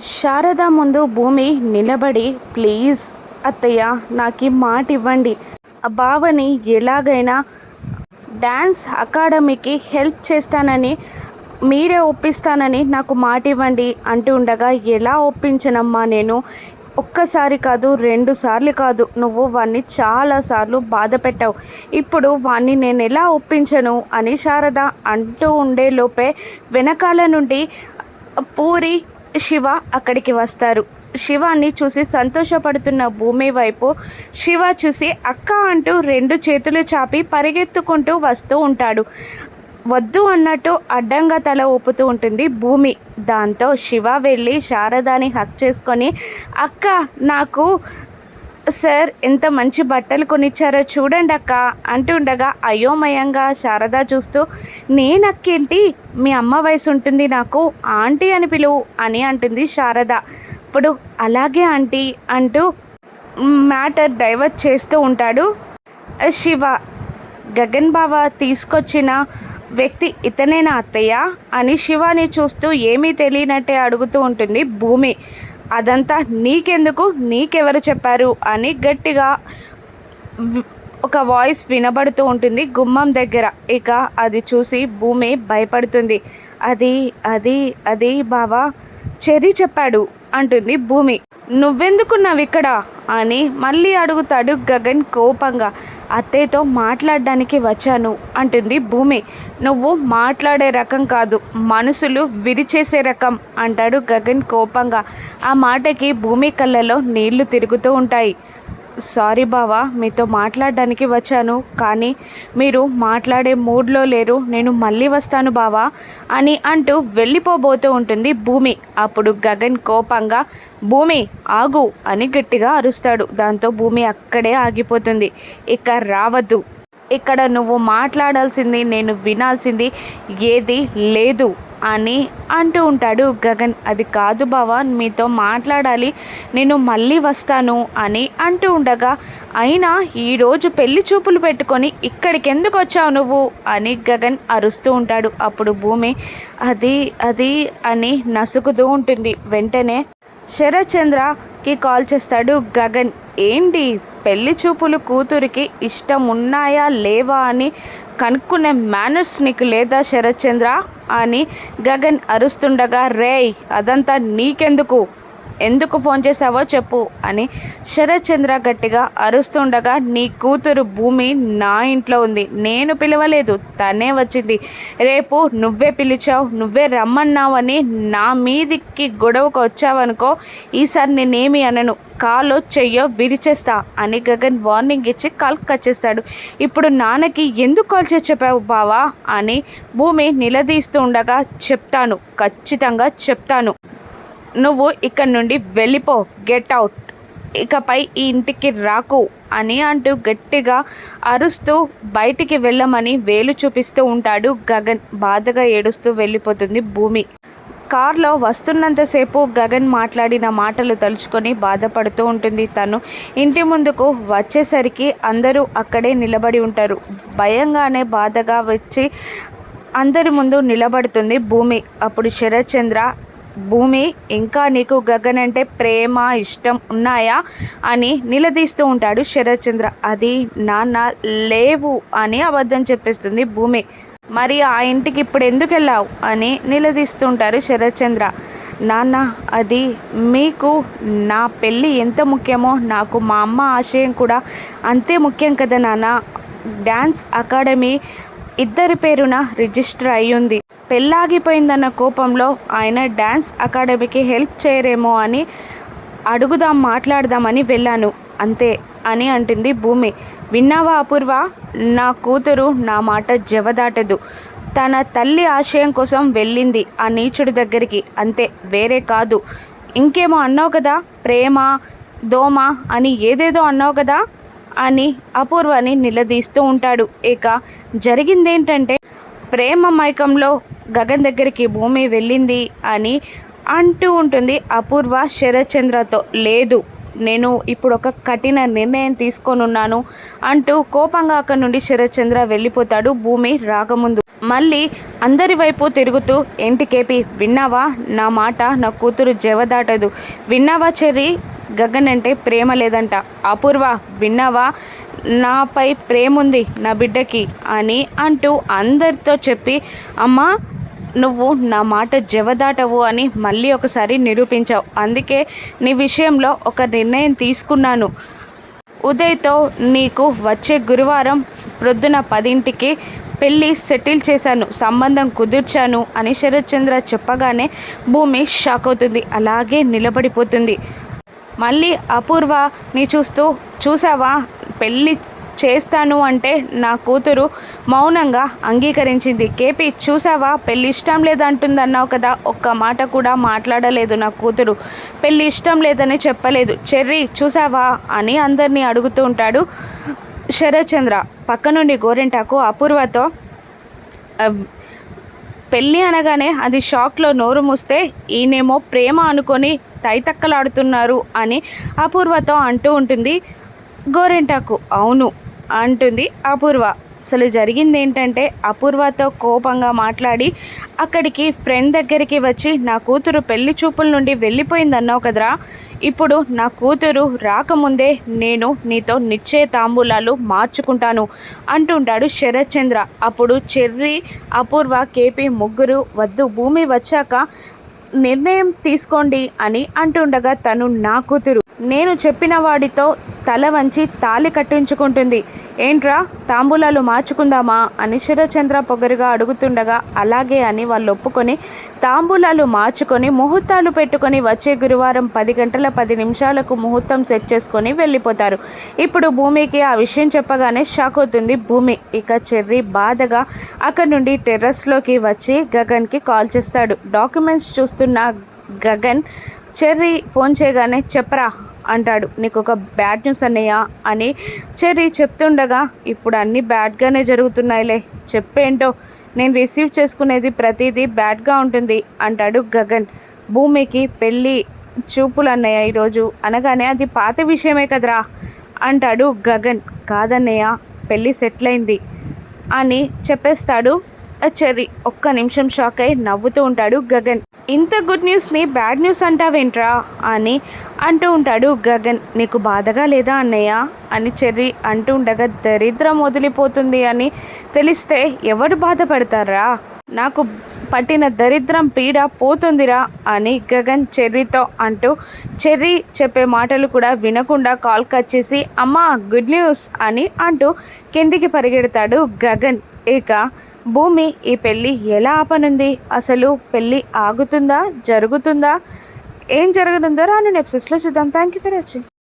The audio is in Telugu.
శారద ముందు భూమి నిలబడి ప్లీజ్ అత్తయ్య నాకు మాట ఇవ్వండి ఆ బావని ఎలాగైనా డ్యాన్స్ అకాడమీకి హెల్ప్ చేస్తానని మీరే ఒప్పిస్తానని నాకు మాట ఇవ్వండి అంటూ ఉండగా ఎలా ఒప్పించనమ్మా నేను? ఒక్కసారి కాదు రెండు సార్లు కాదు. నువ్వు వాణ్ణి చాలాసార్లు బాధ పెట్టావు. ఇప్పుడు వాణ్ణి నేను ఎలా ఒప్పించను? అని శారద అంటూ ఉండే లోపే వెనకాల నుండి పూరి శివ అక్కడికి వస్తారు. శివాన్ని చూసి సంతోషపడుతున్న భూమి వైపు శివ చూసి అక్క అంటూ రెండు చేతులు చాపి పరిగెత్తుకుంటూ వస్తూ ఉంటాడు. వద్దు అన్నట్టు అడ్డంగా తల ఊపుతూ ఉంటుంది భూమి. దాంతో శివ వెళ్ళి శారదాని హక్ చేసుకొని అక్క నాకు సార్ ఎంత మంచి బట్టలు కొనిచ్చారో చూడండి అక్క. అంటుండగా అయోమయంగా శారద చూస్తూ నేనక్కేంటి మీ అమ్మ వయసు ఉంటుంది నాకు ఆంటీ అని పిలువు అని అంటుంది శారద. ఇప్పుడు అలాగే ఆంటీ అంటూ మ్యాటర్ డైవర్ట్ చేస్తూ ఉంటాడు శివ. గగన్ బావ తీసుకొచ్చిన వ్యక్తి ఇతనేనా అత్తయ్య? అని శివాని చూస్తూ ఏమీ తెలియనట్టే అడుగుతూ ఉంటుంది భూమి. అదంతా నీకెందుకు? నీకెవరు చెప్పారు? అని గట్టిగా ఒక వాయిస్ వినబడుతూ ఉంటుంది గుమ్మం దగ్గర. ఇక అది చూసి భూమి భయపడుతుంది. అది అది అది బావా చెది చెప్పాడు అంటుంది భూమి. నువ్వెందుకున్నావు ఇక్కడ అని మళ్ళీ అడుగుతాడు గగన్ కోపంగా. అత్తయ్యతో మాట్లాడడానికి వచ్చాను అంటుంది భూమి. నువ్వు మాట్లాడే రకం కాదు మనసులు విరిచేసే రకం అంటాడు గగన్ కోపంగా. ఆ మాటకి భూమి కళ్ళలో నీళ్ళు తిరుగుతూ ఉంటాయి. సారీ బావా మీతో మాట్లాడడానికి వచ్చాను కానీ మీరు మాట్లాడే మూడ్లో లేరు నేను మళ్ళీ వస్తాను బావా అని అంటూ వెళ్ళిపోబోతూ ఉంటుంది భూమి. అప్పుడు గగన్ కోపంగా భూమి ఆగు అని గట్టిగా అరుస్తాడు. దాంతో భూమి అక్కడే ఆగిపోతుంది. ఇక రావద్దు. ఇక్కడ నువ్వు మాట్లాడాల్సింది నేను వినాల్సింది ఏది లేదు. అని అంటూ ఉంటాడు. గగన్ అది కాదు బావా మీతో మాట్లాడాలి నేను మళ్ళీ వస్తాను అని అంటూ ఉండగా అయినా ఈరోజు పెళ్ళి చూపులు పెట్టుకొని ఇక్కడికి ఎందుకు వచ్చావు నువ్వు? అని గగన్ అరుస్తూ ఉంటాడు. అప్పుడు భూమి అది అది అని నసుకుతూ ఉంటుంది. వెంటనే శరత్చంద్రకి కాల్ చేస్తాడు. గగన్ ఏంటి? పెళ్ళి చూపులు కూతురికి ఇష్టం ఉన్నాయా లేవా అని కనుక్కునే మేనర్స్ నీకు లేదా శరత్చంద్ర? అని గగన్ అరుస్తుండగా రేయ్ అదంతా నీకెందుకు? ఎందుకు ఫోన్ చేశావో చెప్పు అని శరత్చంద్ర గట్టిగా అరుస్తుండగా నీ కూతురు భూమి నా ఇంట్లో ఉంది. నేను పిలవలేదు. తనే వచ్చింది. రేపు నువ్వే పిలిచావు నువ్వే రమ్మన్నావని నా మీదికి గొడవకు వచ్చావనుకో ఈసారి నేనేమి అనను. కాలో చెయ్యో విరిచేస్తా అని గగన్ వార్నింగ్ ఇచ్చి కాల్ కట్ చేస్తాడు. ఇప్పుడు నాన్నకి ఎందుకు కాల్ చేసి చెప్పావు బావా అని భూమి నిలదీస్తూ ఉండగా చెప్తాను. ఖచ్చితంగా చెప్తాను. నువ్వు ఇక్కడి నుండి వెళ్ళిపో గెట్ అవుట్ ఇకపై ఈ ఇంటికి రాకు అని అంటూ గట్టిగా అరుస్తూ బయటికి వెళ్ళమని వేలు చూపిస్తూ ఉంటాడు గగన్. బాధగా ఏడుస్తూ వెళ్ళిపోతుంది భూమి. కార్లో వస్తున్నంతసేపు గగన్ మాట్లాడిన మాటలు తలుచుకొని బాధపడుతూ ఉంటుంది తను. ఇంటి ముందుకు వచ్చేసరికి అందరూ అక్కడే నిలబడి ఉంటారు. భయంగానే బాధగా వచ్చి అందరి ముందు నిలబడుతుంది భూమి. అప్పుడు శరత్ చంద్ర భూమి ఇంకా నీకు గగన్ అంటే ప్రేమ ఇష్టం ఉన్నాయా అని నిలదీస్తూ ఉంటాడు శరత్చంద్ర. అది నాన్న లేవు అని అబద్ధం చెప్పేస్తుంది భూమి. మరి ఆ ఇంటికి ఇప్పుడు ఎందుకు వెళ్ళావు అని నిలదీస్తుంటారు శరత్చంద్ర. నాన్న అది మీకు నా పెళ్ళి ఎంత ముఖ్యమో నాకు మా అమ్మ ఆశయం కూడా అంతే ముఖ్యం కదా నాన్న. డ్యాన్స్ అకాడమీ ఇద్దరి పేరున రిజిస్టర్ అయ్యింది. పెళ్ళాగిపోయిందన్న కోపంలో ఆయన డ్యాన్స్ అకాడమీకి హెల్ప్ చేయరేమో అని అడుగుదాం మాట్లాడదామని వెళ్ళాను. అంతే అని అంటుంది భూమి. విన్నావా అపూర్వ? నా కూతురు నా మాట జవదాటదు. తన తల్లి ఆశయం కోసం వెళ్ళింది ఆ నీచుడి దగ్గరికి. అంతే వేరే కాదు. ఇంకేమో అన్నావు కదా? ప్రేమ దోమ అని ఏదేదో అన్నావు కదా? అని అపూర్వని నిలదీస్తూ ఉంటాడు. ఇక జరిగిందేంటంటే ప్రేమ మైకంలో గగన్ దగ్గరికి భూమి వెళ్ళింది అని అంటూ ఉంటుంది. అపూర్వ శరత్చంద్రతో లేదు నేను ఇప్పుడు ఒక కఠిన నిర్ణయం తీసుకొనున్నాను అంటూ కోపంగా అక్కడి నుండి శరత్చంద్ర వెళ్ళిపోతాడు భూమి రాకముందు. మళ్ళీ అందరి వైపు తిరుగుతూ ఏంటి కేపి విన్నావా? నా మాట నా కూతురు జవదాటదు. విన్నావా చెర్రి? గగన్ అంటే ప్రేమ లేదంట. అపూర్వ విన్నావా? నాపై ప్రేమ ఉంది నా బిడ్డకి అని అంటూ అందరితో చెప్పి అమ్మా నువ్వు నా మాట జవదాటవు అని మళ్ళీ ఒకసారి నిరూపించావు. అందుకే నీ విషయంలో ఒక నిర్ణయం తీసుకున్నాను. ఉదయ్తో నీకు వచ్చే గురువారం ప్రొద్దున పదింటికి పెళ్ళి సెటిల్ చేశాను. సంబంధం కుదుర్చాను అని శరత్చంద్ర చెప్పగానే భూమి షాక్ అవుతుంది. అలాగే నిలబడిపోతుంది. మళ్ళీ అపూర్వ నీ చూస్తూ చూసావా? పెళ్ళి చేస్తాను అంటే నా కూతురు మౌనంగా అంగీకరించింది. కేపీ చూసావా? పెళ్ళి ఇష్టం లేదంటుందన్నావు కదా? ఒక్క మాట కూడా మాట్లాడలేదు నా కూతురు. పెళ్ళి ఇష్టం లేదని చెప్పలేదు. చెర్రీ చూసావా? అని అందరినీ అడుగుతూ ఉంటాడు శరత్చంద్ర. పక్క నుండి గోరెంటాకు అపూర్వతో పెళ్ళి అనగానే అది షాక్లో నోరు మూస్తే ఈయనేమో ప్రేమ అనుకొని తైతక్కలాడుతున్నారు అని అపూర్వతో అంటూ ఉంటుంది గోరెంటాకు. అవును అంటుంది అపూర్వ. అసలు జరిగింది ఏంటంటే అపూర్వతో కోపంగా మాట్లాడి అక్కడికి ఫ్రెండ్ దగ్గరికి వచ్చి నా కూతురు పెళ్ళి చూపుల నుండి వెళ్ళిపోయిందన్నావు కదరా. ఇప్పుడు నా కూతురు రాకముందే నేను నీతో నిశ్చయ తాంబూలాలు మార్చుకుంటాను అంటుంటాడు శరత్ చంద్ర అప్పుడు చెర్రి అపూర్వ కేపీ ముగ్గురు వద్దు భూమి వచ్చాక నిర్ణయం తీసుకోండి అని అంటుండగా తను నా కూతురు. నేను చెప్పిన వాడితో తల వంచి తాలి కట్టించుకుంటుంది. ఏంట్రా తాంబూలాలు మార్చుకుందామా? అని శరచంద్ర పొగరుగా అడుగుతుండగా అలాగే అని వాళ్ళు ఒప్పుకొని తాంబూలాలు మార్చుకొని ముహూర్తాలు పెట్టుకొని వచ్చే గురువారం పది గంటల పది నిమిషాలకు ముహూర్తం సెట్ చేసుకొని వెళ్ళిపోతారు. ఇప్పుడు భూమికి ఆ విషయం చెప్పగానే షాక్ అవుతుంది భూమి. ఇక చెర్రి బాధగా అక్కడి నుండి టెర్రస్లోకి వచ్చి గగన్కి కాల్ చేస్తాడు. డాక్యుమెంట్స్ చూస్తున్న గగన్ చెర్రీ ఫోన్ చేయగానే చెప్పరా? అంటాడు. నీకు ఒక బ్యాడ్ న్యూస్ అన్నయ్య అని చెర్రీ చెప్తుండగా ఇప్పుడు అన్నీ బ్యాడ్గానే జరుగుతున్నాయిలే. చెప్పేంటో? నేను రిసీవ్ చేసుకునేది ప్రతిదీ బ్యాడ్గా ఉంటుంది అంటాడు గగన్. భూమికి పెళ్ళి చూపులు అన్నయ్య ఈరోజు. అనగానే అది పాత విషయమే కదరా? అంటాడు గగన్. కాదన్నయ్య పెళ్ళి సెటిల్ అయింది అని చెప్పేస్తాడు చెర్రీ. ఒక్క నిమిషం షాక్ అయి నవ్వుతూ ఉంటాడు గగన్. ఇంత గుడ్ న్యూస్ని బ్యాడ్ న్యూస్ అంటావేంట్రా అని అంటూ ఉంటాడు గగన్. నీకు బాధగా లేదా అన్నయ్య? అని చెర్రీ అంటూ ఉండగా దరిద్రం వదిలిపోతుంది అని తెలిస్తే ఎవరు బాధపడతారా? నాకు పట్టిన దరిద్రం పీడ పోతుందిరా అని గగన్ చెర్రీతో అంటూ చెర్రీ చెప్పే మాటలు కూడా వినకుండా కాల్ కట్ చేసి అమ్మా గుడ్ న్యూస్ అని అంటూ కిందికి పరిగెడతాడు గగన్. ఇక భూమి ఈ పెళ్ళి ఎలా ఆపనుంది? అసలు పెళ్ళి ఆగుతుందా? జరుగుతుందా? ఏం జరగనుందో రాను నెప్సెస్లో చూద్దాం. Thank you for watching